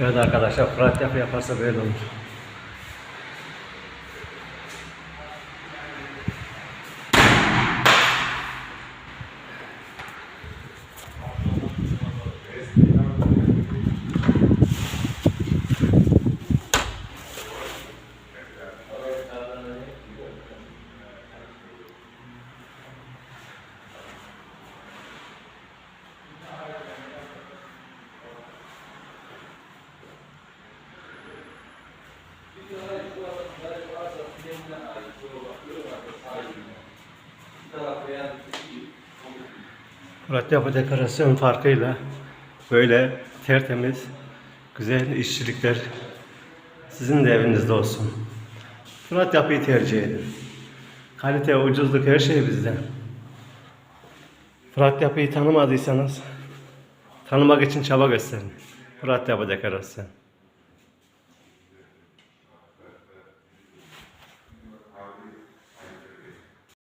Evet arkadaşlar Fırat yapı yaparsa böyle olur. Yapı dekorasyon farkıyla böyle tertemiz, güzel işçilikler sizin de evinizde olsun. Fırat yapıyı tercih edin. Kalite, ucuzluk her şey bizde. Fırat yapıyı tanımadıysanız tanımak için çaba gösterin. Fırat yapı dekorasyon.